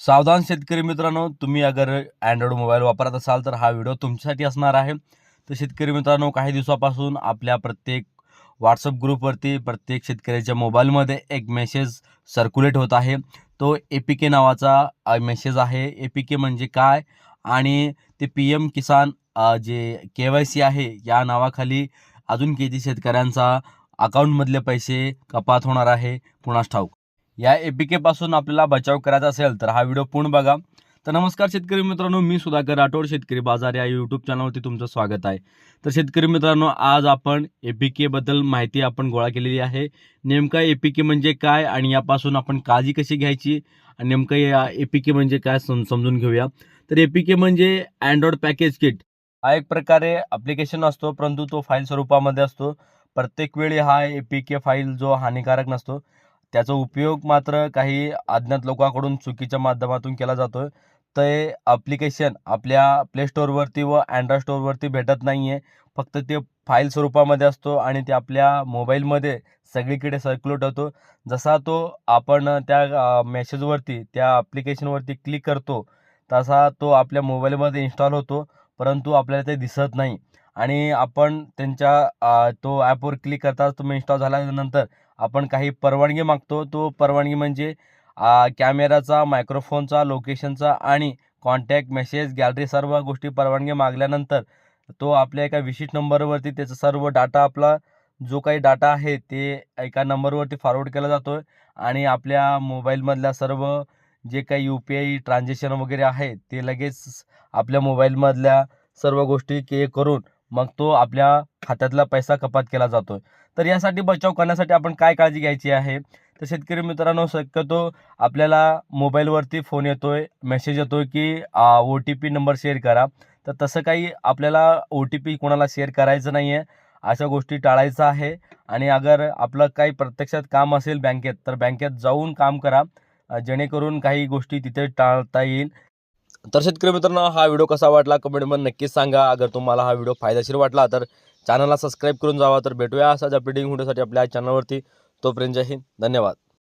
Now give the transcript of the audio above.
सावधान शेतकरी मित्रांनो तुम्ही अगर अँड्रॉइड मोबाईल वापरत असाल तर हा व्हिडिओ तुमच्यासाठी असणार आहे. तर शेतकरी मित्रांनो काही दिवसापासून आपल्या प्रत्येक व्हॉट्सअप ग्रुपवरती प्रत्येक शेतकऱ्याच्या मोबाईलमध्ये एक मेसेज सर्क्युलेट होत आहे. तो ए पी के नावाचा मेसेज आहे. ए पी के म्हणजे काय? आणि ते पी एम किसान जे के वाय सी आहे या नावाखाली अजून किती शेतकऱ्यांचा अकाउंटमधले पैसे कपात होणार आहे? कुणास ठाऊक. या एपीके पासून आपल्याला बचाव करायचा असेल तर हा व्हिडिओ पूर्ण बघा. तर नमस्कार शेतकरी मित्रांनो मी सुधाकर राठोड शेतकरी बाजार या यूट्यूब चॅनलवरती तुमचं स्वागत आहे. तर शेतकरी मित्रांनो आज आपण एपीके बद्दल माहिती आपण गोळा केलेली आहे. नेमका ए पी के म्हणजे काय आणि यापासून आपण काळजी कशी घ्यायची? आणि नेमकं या ए म्हणजे काय सम समजून घेऊया. तर ए म्हणजे अँड्रॉइड पॅकेज किट हा एक प्रकारे ॲप्लिकेशन असतो परंतु तो फाईल स्वरूपामध्ये असतो. प्रत्येक वेळी हा ए पी के फाईल जो हानिकारक नसतो. त्याचा उपयोग मात्र काही अज्ञात लोकांकडून चुकीच्या माध्यमातून केला जातो ते ॲप्लिकेशन आपल्या प्ले स्टोअरवरती व अँड्रॉइड स्टोअरवरती भेटत नाही आहे फक्त ते फाईल स्वरूपामध्ये असतो आणि ते आपल्या मोबाईलमध्ये सगळीकडे सर्क्युलेट होतो. जसा तो आपण त्या मेसेजवरती त्या ॲप्लिकेशनवरती क्लिक करतो तसा तो आपल्या मोबाईलमध्ये इन्स्टॉल होतो. परंतु आपल्याला ते दिसत नाही. आणि आपण त्यांच्या तो ॲपवर क्लिक करताच तुम्ही इन्स्टॉल झाल्यानंतर आपण काही परवानगी मागतो. तो परवानगी म्हणजे कॅमेराचा मायक्रोफोनचा लोकेशनचा आणि कॉन्टॅक्ट मेसेज गॅलरी सर्व गोष्टी परवानगी मागल्यानंतर तो आपल्या एका विशिष्ट नंबरवरती त्याचा सर्व डाटा आपला जो काही डाटा आहे ते एका नंबरवरती फॉरवर्ड केला जातो आणि आपल्या मोबाईलमधल्या सर्व जे काही यू पी आय ट्रान्झॅक्शन वगैरे आहे ते लगेच आपल्या मोबाईलमधल्या सर्व गोष्टी के करून मग तो आपल्या खात्यातला पैसा कपात केला जातो तर यासाठी बचाव करण्यासाठी आपण काय काळजी घ्यायची आहे? तर शेतकरी मित्रांनो शक्यतो आपल्याला मोबाईलवरती फोन येतोय मेसेज येतोय की O T P number share करा. तर तसं काही आपल्याला ओ टी पी कोणाला शेअर करायचं नाही आहे अशा गोष्टी टाळायचं आहे. आणि अगर आपलं काही प्रत्यक्षात काम असेल बँकेत तर बँकेत जाऊन काम करा जेणेकरून काही गोष्टी तिथे टाळता येईल. तर शेतकरी मित्रांनो हा व्हिडिओ कसा वाटला कमेंटमध्ये नक्कीच सांगा. अगर तुम्हाला हा व्हिडिओ फायदेशीर वाटला तर चॅनलला सबस्क्राईब करून जावा. तर भेटूया असाच अपडेटिंग होण्यासाठी आपल्या चॅनलवरती तोपर्यंत जय हिंद. धन्यवाद.